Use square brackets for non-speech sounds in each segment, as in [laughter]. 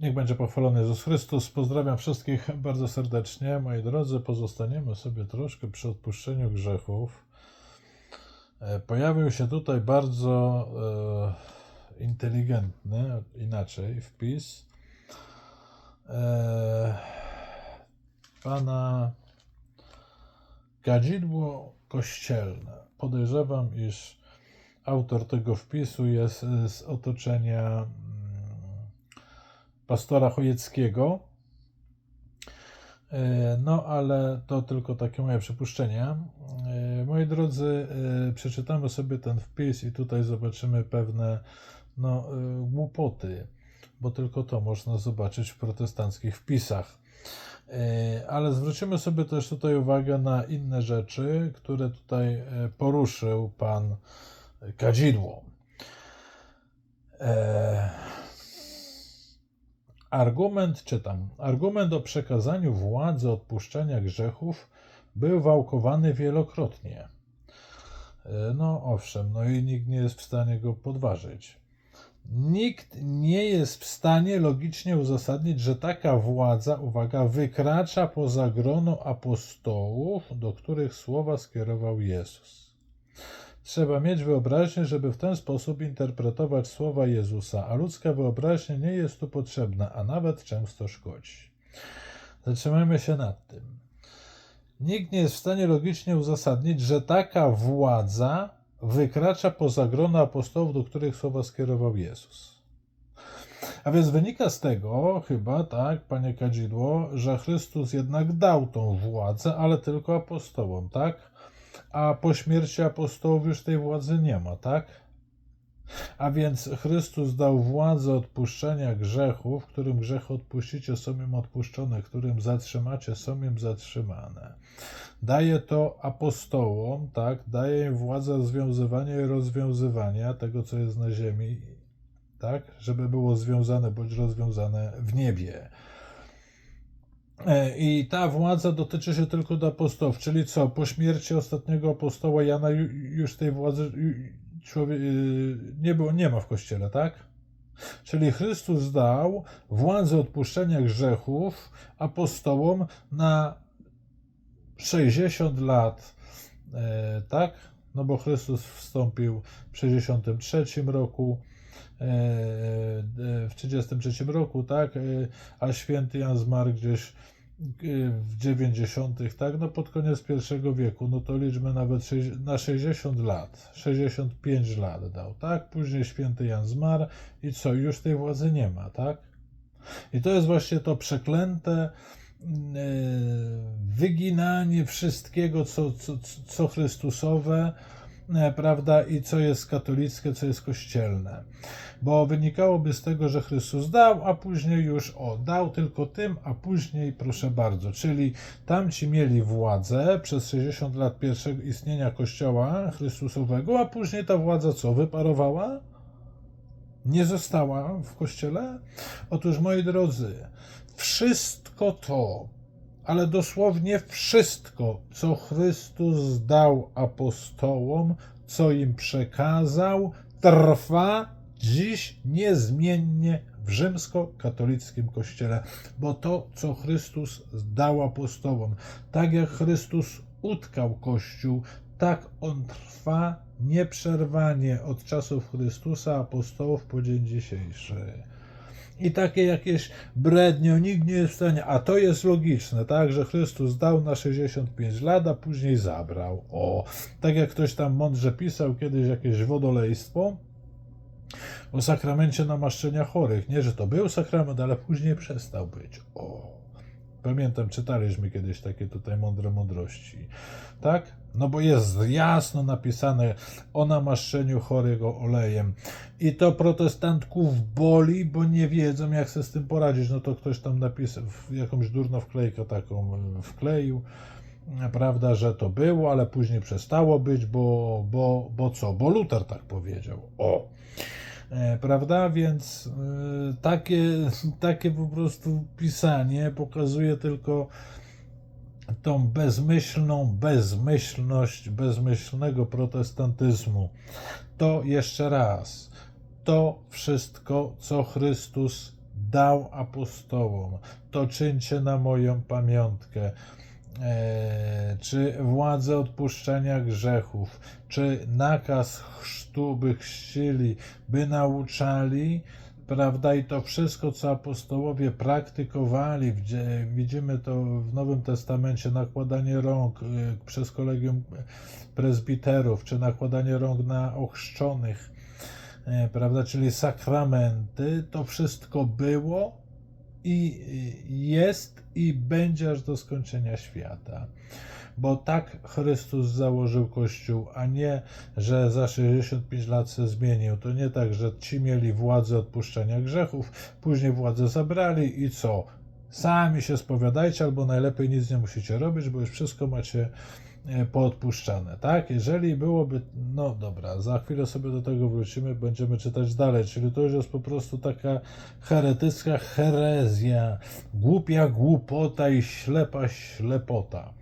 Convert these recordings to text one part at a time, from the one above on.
Niech będzie pochwalony Jezus Chrystus. Pozdrawiam wszystkich bardzo serdecznie. Moi drodzy, pozostaniemy sobie troszkę przy odpuszczeniu grzechów. E, Pojawił się tutaj bardzo e, inteligentny, inaczej, wpis e, pana Kadzidło Kościelne. Podejrzewam, iż autor tego wpisu jest z otoczenia pastora Chojeckiego. E, No, ale to tylko takie moje przypuszczenie. E, Moi drodzy, e, przeczytamy sobie ten wpis i tutaj zobaczymy pewne no, głupoty, bo tylko to można zobaczyć w protestanckich wpisach. Ale zwrócimy sobie też tutaj uwagę na inne rzeczy, które tutaj poruszył pan Kadzidło. E, Argument, czytam, argument o przekazaniu władzy odpuszczenia grzechów był wałkowany wielokrotnie. E, No owszem, no i nikt nie jest w stanie go podważyć. Nikt nie jest w stanie logicznie uzasadnić, że taka władza, uwaga, wykracza poza grono apostołów, do których słowa skierował Jezus. Trzeba mieć wyobraźnię, żeby w ten sposób interpretować słowa Jezusa, a ludzka wyobraźnia nie jest tu potrzebna, a nawet często szkodzi. Zatrzymajmy się nad tym. Nikt nie jest w stanie logicznie uzasadnić, że taka władza wykracza poza grono apostołów, do których słowa skierował Jezus. A więc wynika z tego, chyba, tak, panie Kadzidło, że Chrystus jednak dał tą władzę, ale tylko apostołom, tak? A po śmierci apostołów już tej władzy nie ma, tak? A więc Chrystus dał władzę odpuszczenia grzechów, którym grzech odpuścicie, są im odpuszczone, którym zatrzymacie, są im zatrzymane. Daje to apostołom, tak? Daje im władzę związywania i rozwiązywania tego, co jest na ziemi, tak? Żeby było związane bądź rozwiązane w niebie. E, I ta władza dotyczy się tylko do apostołów, czyli co? Po śmierci ostatniego apostoła Jana ju- już tej władzy człowiek, y, nie, było, nie ma w kościele, tak? Czyli Chrystus dał władzę odpuszczenia grzechów apostołom na 60 lat, e, tak? No bo Chrystus wstąpił w 63 roku, w 33 roku, tak? E, A święty Jan zmarł gdzieś e, w 90., tak? No pod koniec pierwszego wieku, no to liczmy nawet na 60 lat, 65 lat dał, tak? Później święty Jan zmarł i co? Już tej władzy nie ma, tak? I to jest właśnie to przeklęte e, wyginanie wszystkiego, co, co, co Chrystusowe, e, prawda, i co jest katolickie, co jest kościelne. Bo wynikałoby z tego, że Chrystus dał, a później już o, dał tylko tym, a później proszę bardzo. Czyli tamci mieli władzę przez 60 lat pierwszego istnienia Kościoła Chrystusowego, a później ta władza co, wyparowała? nie została w kościele? Otóż, moi drodzy, wszystko to, ale dosłownie wszystko, co Chrystus dał apostołom, co im przekazał, trwa dziś niezmiennie w rzymskokatolickim kościele. Bo to, co Chrystus dał apostołom, tak jak Chrystus utkał Kościół, tak on trwa nieprzerwanie od czasów Chrystusa, apostołów po dzień dzisiejszy. I takie jakieś brednie, nikt nie jest w stanie, a to jest logiczne, tak, że Chrystus dał na 65 lat, a później zabrał. O, tak jak ktoś tam mądrze pisał kiedyś jakieś wodolejstwo o sakramencie namaszczenia chorych. Nie, że to był sakrament, ale później przestał być. O, Pamiętam, czytaliśmy kiedyś takie tutaj mądre mądrości. Tak? No bo jest jasno napisane o namaszczeniu chorego olejem. I to protestantków boli, bo nie wiedzą, jak sobie z tym poradzić. No to ktoś tam napisał, jakąś durną wklejkę taką e, wkleił, prawda, że to było, ale później przestało być, bo, bo, bo co? Bo Luter tak powiedział. O! E, Prawda? Więc e, takie, takie po prostu pisanie pokazuje tylko tą bezmyślną bezmyślność bezmyślnego protestantyzmu. To jeszcze raz, to wszystko, co Chrystus dał apostołom. To czyńcie na moją pamiątkę. E, czy władzę odpuszczenia grzechów, czy nakaz chrztu, by chrzcili, by nauczali, prawda? I to wszystko, co apostołowie praktykowali, widzimy to w Nowym Testamencie, nakładanie rąk y, przez kolegium prezbiterów, czy nakładanie rąk na ochrzczonych, y, prawda? Czyli sakramenty, to wszystko było i jest i będzie aż do skończenia świata bo tak Chrystus założył Kościół, a nie, że za 65 lat się zmienił. To nie tak, że ci mieli władzę odpuszczenia grzechów, później władzę zabrali i co? Sami się spowiadajcie, albo najlepiej nic nie musicie robić, bo już wszystko macie poodpuszczane, tak? Jeżeli byłoby, no dobra, za chwilę sobie do tego wrócimy, będziemy czytać dalej, czyli to już jest po prostu taka heretycka herezja, głupia głupota i ślepa ślepota.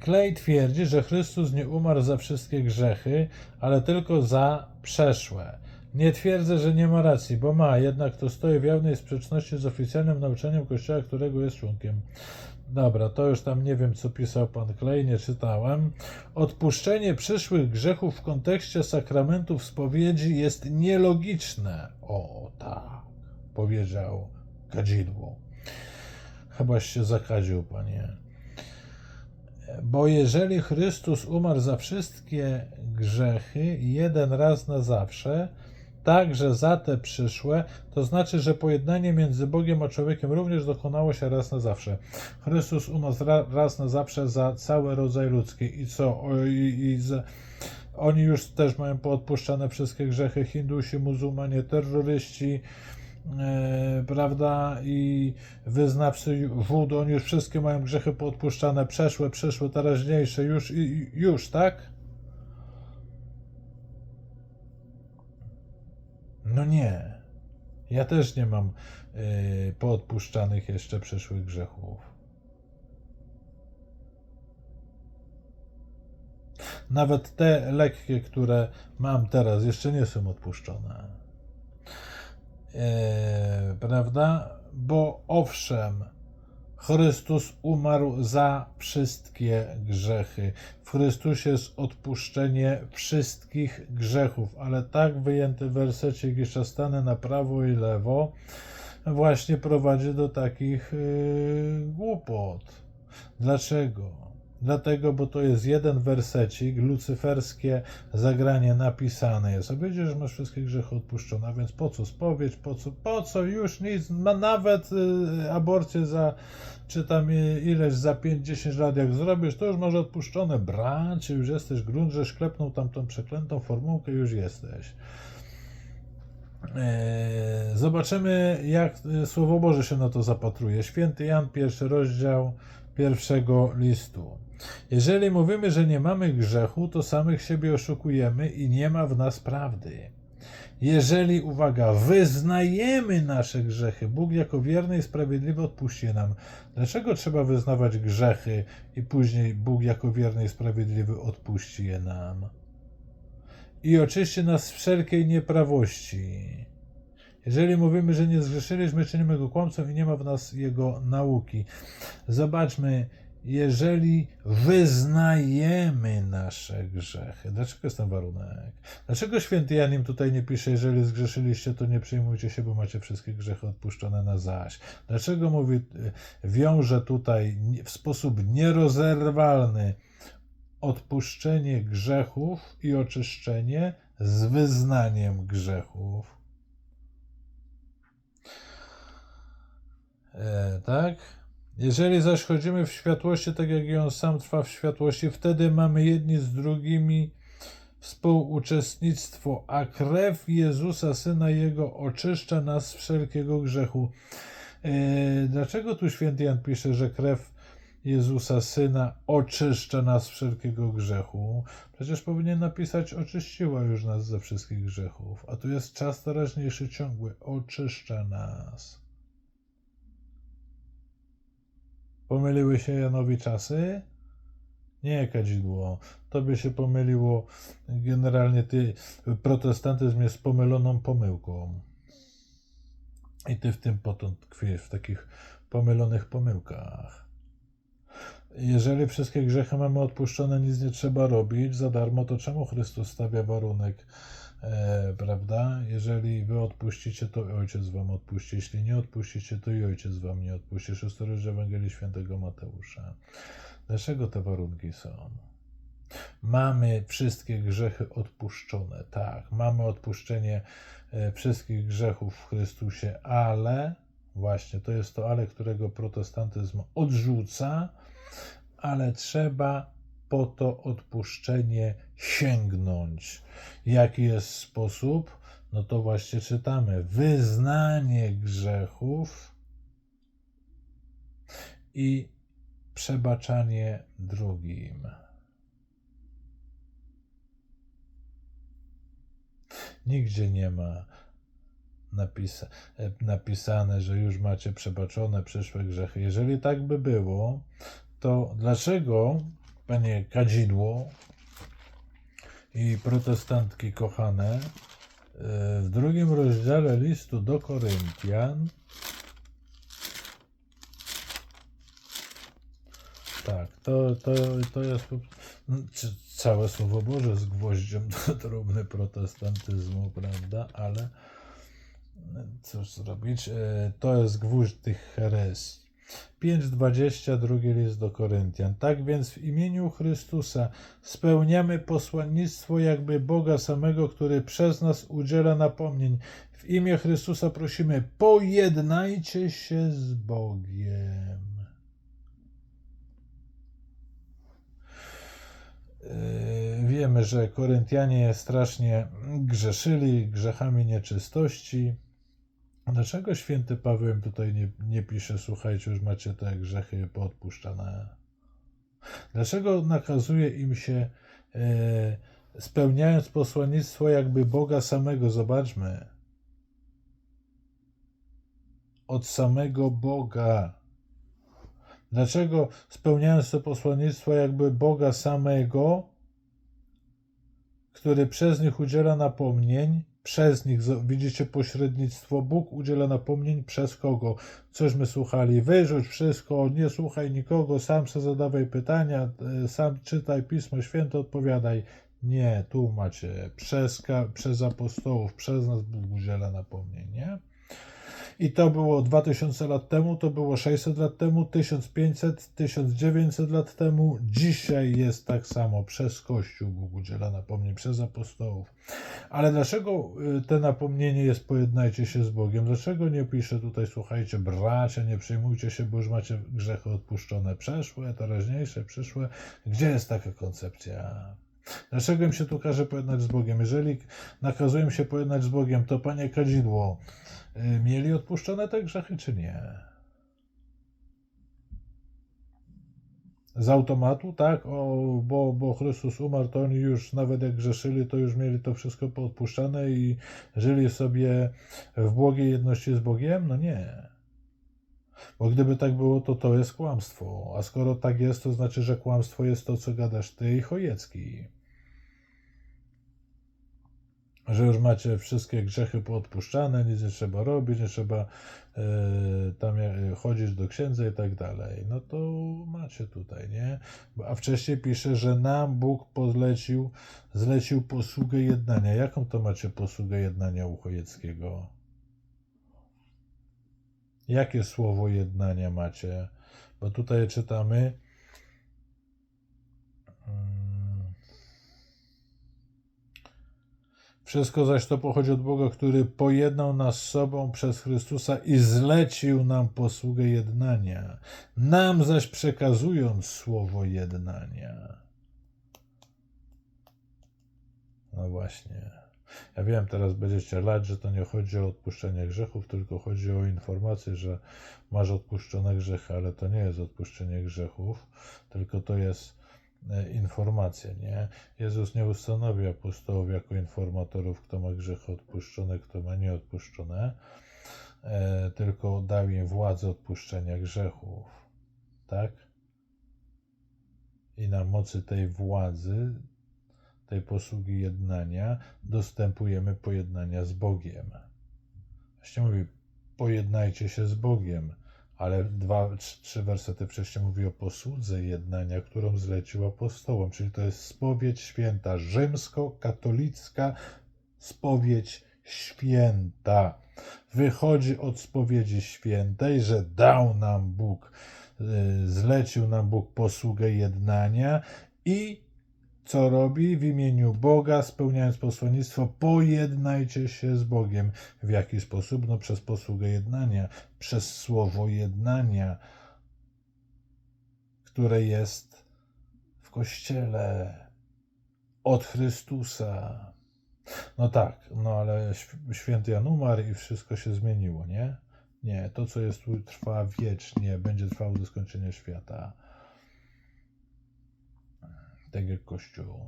Klej e, twierdzi, że Chrystus nie umarł za wszystkie grzechy, ale tylko za przeszłe. Nie twierdzę, że nie ma racji, bo ma, jednak to stoi w jawnej sprzeczności z oficjalnym nauczeniem Kościoła, którego jest członkiem. Dobra, to już tam nie wiem, co pisał pan Klej, nie czytałem. Odpuszczenie przyszłych grzechów w kontekście sakramentów spowiedzi jest nielogiczne. O, tak, powiedział kadzidło. Chybaś się zakadził, panie. Bo jeżeli Chrystus umarł za wszystkie grzechy jeden raz na zawsze, także za te przyszłe, to znaczy, że pojednanie między Bogiem a człowiekiem również dokonało się raz na zawsze. Chrystus umarł raz na zawsze za cały rodzaj ludzki. I co? I, i za, oni już też mają poodpuszczane wszystkie grzechy. Hindusi, muzułmanie, terroryści, E, prawda, i wyznawcy wód, oni już wszystkie mają grzechy poodpuszczane, przeszłe, przyszłe, teraźniejsze, już, już, tak? No nie. Ja też nie mam y, poodpuszczanych jeszcze przyszłych grzechów. Nawet te lekkie, które mam teraz, jeszcze nie są odpuszczone. E, prawda? Bo owszem, Chrystus umarł za wszystkie grzechy. W Chrystusie jest odpuszczenie wszystkich grzechów, ale tak wyjęty wersecie stanę na prawo i lewo właśnie prowadzi do takich yy, głupot. Dlaczego? Dlatego, bo to jest jeden wersecik, lucyferskie zagranie napisane jest. A wiedziesz, że masz wszystkie grzechy odpuszczone, a więc po co spowiedź, po co, po co już nic, ma nawet y, aborcję za, czy tam ileś za 5-10 lat jak zrobisz, to już masz odpuszczone. Bracie, już jesteś grunt, że szklepnął tam tą przeklętą formułkę, już jesteś. E, zobaczymy, jak y, Słowo Boże się na to zapatruje. Święty Jan, pierwszy rozdział pierwszego listu. Jeżeli mówimy, że nie mamy grzechu, to samych siebie oszukujemy i nie ma w nas prawdy. Jeżeli, uwaga, wyznajemy nasze grzechy, Bóg jako wierny i sprawiedliwy odpuści nam. Dlaczego trzeba wyznawać grzechy i później Bóg jako wierny i sprawiedliwy odpuści je nam? I oczyści nas z wszelkiej nieprawości. Jeżeli mówimy, że nie zgrzeszyliśmy, czynimy go kłamcą i nie ma w nas jego nauki. Zobaczmy, jeżeli wyznajemy nasze grzechy. Dlaczego jest ten warunek? Dlaczego święty Janim tutaj nie pisze, jeżeli zgrzeszyliście, to nie przyjmujcie się, bo macie wszystkie grzechy odpuszczone na zaś? Dlaczego mówi, wiąże tutaj w sposób nierozerwalny odpuszczenie grzechów i oczyszczenie z wyznaniem grzechów? E, tak? Jeżeli zaś chodzimy w światłości, tak jak i on sam trwa w światłości, wtedy mamy jedni z drugimi współuczestnictwo, a krew Jezusa, Syna Jego, oczyszcza nas wszelkiego grzechu. E, dlaczego tu święty Jan pisze, że krew Jezusa, Syna, oczyszcza nas wszelkiego grzechu? Przecież powinien napisać, oczyściła już nas ze wszystkich grzechów, a tu jest czas teraźniejszy ciągły, oczyszcza nas. Pomyliły się Janowi czasy? Nie, kadzidło. To by się pomyliło. Generalnie ty, protestantyzm jest pomyloną pomyłką. I ty w tym potem tkwisz, w takich pomylonych pomyłkach. Jeżeli wszystkie grzechy mamy odpuszczone, nic nie trzeba robić za darmo, to czemu Chrystus stawia warunek, e, prawda? Jeżeli wy odpuścicie, to Ojciec wam odpuści. Jeśli nie odpuścicie, to i Ojciec wam nie odpuści. Szósty rozdział Ewangelii Świętego Mateusza. Dlaczego te warunki są? Mamy wszystkie grzechy odpuszczone, tak. Mamy odpuszczenie e, wszystkich grzechów w Chrystusie, ale właśnie to jest to ale, którego protestantyzm odrzuca, ale trzeba po to odpuszczenie sięgnąć. Jaki jest sposób? No to właśnie czytamy: wyznanie grzechów i przebaczanie drugim. Nigdzie nie ma napisa napisane, że już macie przebaczone przyszłe grzechy. Jeżeli tak by było, to dlaczego, panie kadzidło i protestantki kochane, w drugim rozdziale listu do Koryntian tak, to, to, to jest całe Słowo Boże z gwoździem [laughs] do trumny protestantyzmu, prawda? Ale cóż zrobić? To jest gwóźdź tych herezji. 5:20 drugi list do Koryntian. Tak więc w imieniu Chrystusa spełniamy posłannictwo jakby Boga samego, który przez nas udziela napomnień. W imię Chrystusa prosimy, pojednajcie się z Bogiem. Wiemy, że Koryntianie strasznie grzeszyli grzechami nieczystości. Dlaczego święty Paweł tutaj nie, nie pisze, słuchajcie, już macie te grzechy poodpuszczane? Dlaczego nakazuje im się, e, spełniając posłannictwo jakby Boga samego, zobaczmy, od samego Boga. Dlaczego spełniając to posłannictwo jakby Boga samego, który przez nich udziela napomnień, przez nich, widzicie pośrednictwo, Bóg udziela napomnień przez kogo? Cośmy słuchali, wyrzuć wszystko, nie słuchaj nikogo, sam se zadawaj pytania, e, sam czytaj Pismo Święte, odpowiadaj. Nie, tu macie, przez, przez apostołów, przez nas Bóg udziela napomnień, nie? I to było 2000 lat temu, to było 600 lat temu, 1500, 1900 lat temu. Dzisiaj jest tak samo. Przez Kościół Bóg udziela napomnień, przez apostołów. Ale dlaczego y, te napomnienie jest pojednajcie się z Bogiem? Dlaczego nie pisze tutaj, słuchajcie, bracia, nie przejmujcie się, bo już macie grzechy odpuszczone przeszłe, teraźniejsze, przyszłe? Gdzie jest taka koncepcja? Dlaczego im się tu każe pojednać z Bogiem? Jeżeli nakazują się pojednać z Bogiem, to panie kadzidło, Y, mieli odpuszczone te grzechy, czy nie? Z automatu, tak? O, bo, bo Chrystus umarł, to oni już nawet jak grzeszyli, to już mieli to wszystko poodpuszczane i żyli sobie w błogiej jedności z Bogiem? No nie. Bo gdyby tak było, to to jest kłamstwo. A skoro tak jest, to znaczy, że kłamstwo jest to, co gadasz ty i Chojecki że już macie wszystkie grzechy poodpuszczane, nic nie trzeba robić, nie trzeba e, tam e, chodzić do księdza i tak dalej. No to macie tutaj, nie? A wcześniej pisze, że nam Bóg zlecił posługę jednania. Jaką to macie posługę jednania u Chojeckiego? Jakie słowo jednania macie? Bo tutaj czytamy. Hmm, Wszystko zaś to pochodzi od Boga, który pojednał nas z sobą przez Chrystusa i zlecił nam posługę jednania, nam zaś przekazując słowo jednania. No właśnie. Ja wiem, teraz będziecie lać, że to nie chodzi o odpuszczenie grzechów, tylko chodzi o informację, że masz odpuszczone grzechy, ale to nie jest odpuszczenie grzechów, tylko to jest E, informacje, nie? Jezus nie ustanowi apostołów jako informatorów, kto ma grzechy odpuszczone, kto ma nieodpuszczone, e, tylko dał im władzę odpuszczenia grzechów, tak? I na mocy tej władzy, tej posługi jednania, dostępujemy pojednania z Bogiem. Właśnie mówi, pojednajcie się z Bogiem. Ale dwa, trz- trzy wersety wcześniej mówi o posłudze jednania, którą zlecił apostołom, czyli to jest spowiedź święta, rzymsko-katolicka spowiedź święta. Wychodzi od spowiedzi świętej, że dał nam Bóg, y, zlecił nam Bóg posługę jednania i co robi w imieniu Boga, spełniając posłannictwo, pojednajcie się z Bogiem. W jaki sposób? No przez posługę jednania, przez słowo jednania, które jest w Kościele od Chrystusa. No tak, no ale św- święty Jan umarł i wszystko się zmieniło, nie? Nie, to co jest tu trwa wiecznie, będzie trwało do skończenia świata. Tak jak Kościół.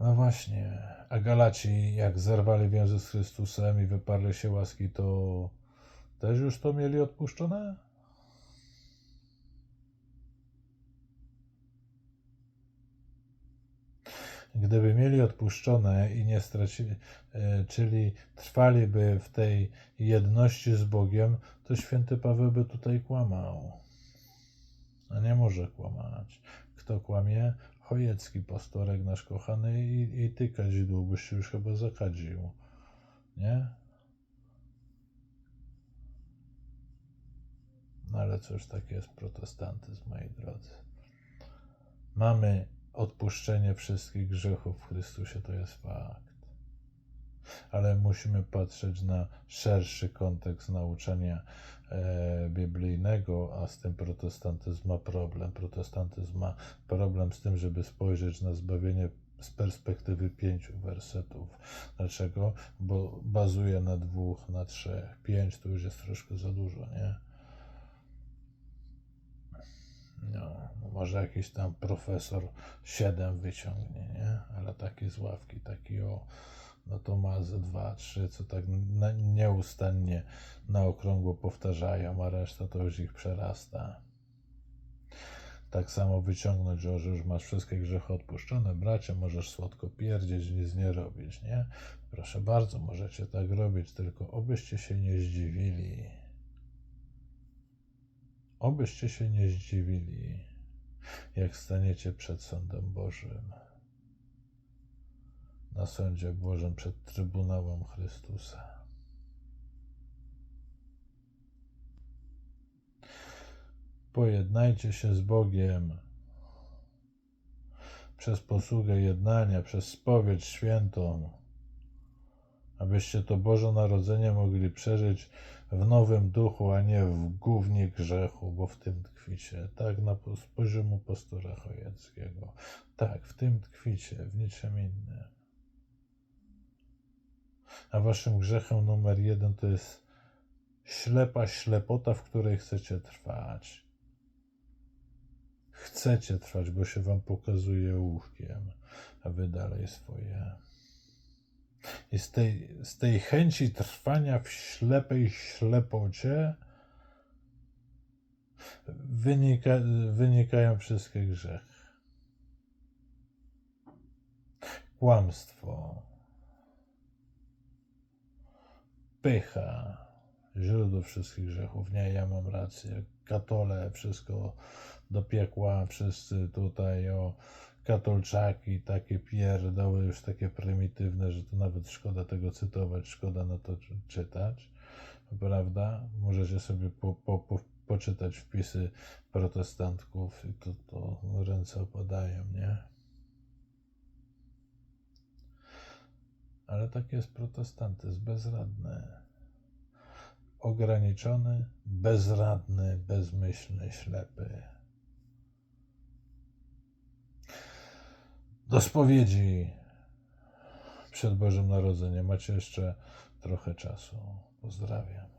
No właśnie, a Galaci jak zerwali więzy z Chrystusem i wyparli się łaski, to też już to mieli odpuszczone? Gdyby mieli odpuszczone i nie stracili, e, czyli trwaliby w tej jedności z Bogiem, to święty Paweł by tutaj kłamał. A nie może kłamać. Kto kłamie? Chojecki pastorek nasz kochany i, i ty kadzidło, byś się już chyba zakadził. Nie? No ale cóż, taki jest protestantyzm, moi drodzy. Mamy odpuszczenie wszystkich grzechów w Chrystusie, to jest fakt. Ale musimy patrzeć na szerszy kontekst nauczania e, biblijnego, a z tym protestantyzm ma problem. Protestantyzm ma problem z tym, żeby spojrzeć na zbawienie z perspektywy pięciu wersetów. Dlaczego? Bo bazuje na dwóch, na trzech. Pięć to już jest troszkę za dużo, nie? No, no może jakiś tam profesor 7 wyciągnie, nie? Ale taki z ławki, taki o, no to ma ze 2, 3, co tak na, nieustannie na okrągło powtarzają, a reszta to już ich przerasta. Tak samo wyciągnąć, że już masz wszystkie grzechy odpuszczone, bracie, możesz słodko pierdzieć, nic nie robić, nie? Proszę bardzo, możecie tak robić, tylko obyście się nie zdziwili. Obyście się nie zdziwili, jak staniecie przed sądem Bożym, na sądzie Bożym przed Trybunałem Chrystusa. Pojednajcie się z Bogiem przez posługę jednania, przez spowiedź świętą, abyście to Boże Narodzenie mogli przeżyć w nowym duchu, a nie w gównie grzechu, bo w tym tkwicie. Tak na z poziomu pastora Chojeckiego. Tak, w tym tkwicie, w niczym innym. A waszym grzechem numer jeden to jest ślepa ślepota, w której chcecie trwać. Chcecie trwać, bo się wam pokazuje łówkiem, a wy dalej swoje. I z tej, z tej chęci trwania w ślepej ślepocie wynika, wynikają wszystkie grzechy. Kłamstwo, pycha, źródło wszystkich grzechów. Nie, ja mam rację. Katole, wszystko do piekła, wszyscy tutaj o katolczaki, takie pierdoły już takie prymitywne, że to nawet szkoda tego cytować, szkoda na to czy- czytać, prawda? Możecie sobie po, po, po, poczytać wpisy protestantków i to, to ręce opadają, nie? Ale taki jest protestantyzm, bezradny, ograniczony, bezradny, bezmyślny, ślepy. Do spowiedzi przed Bożym Narodzeniem. Macie jeszcze trochę czasu. Pozdrawiam.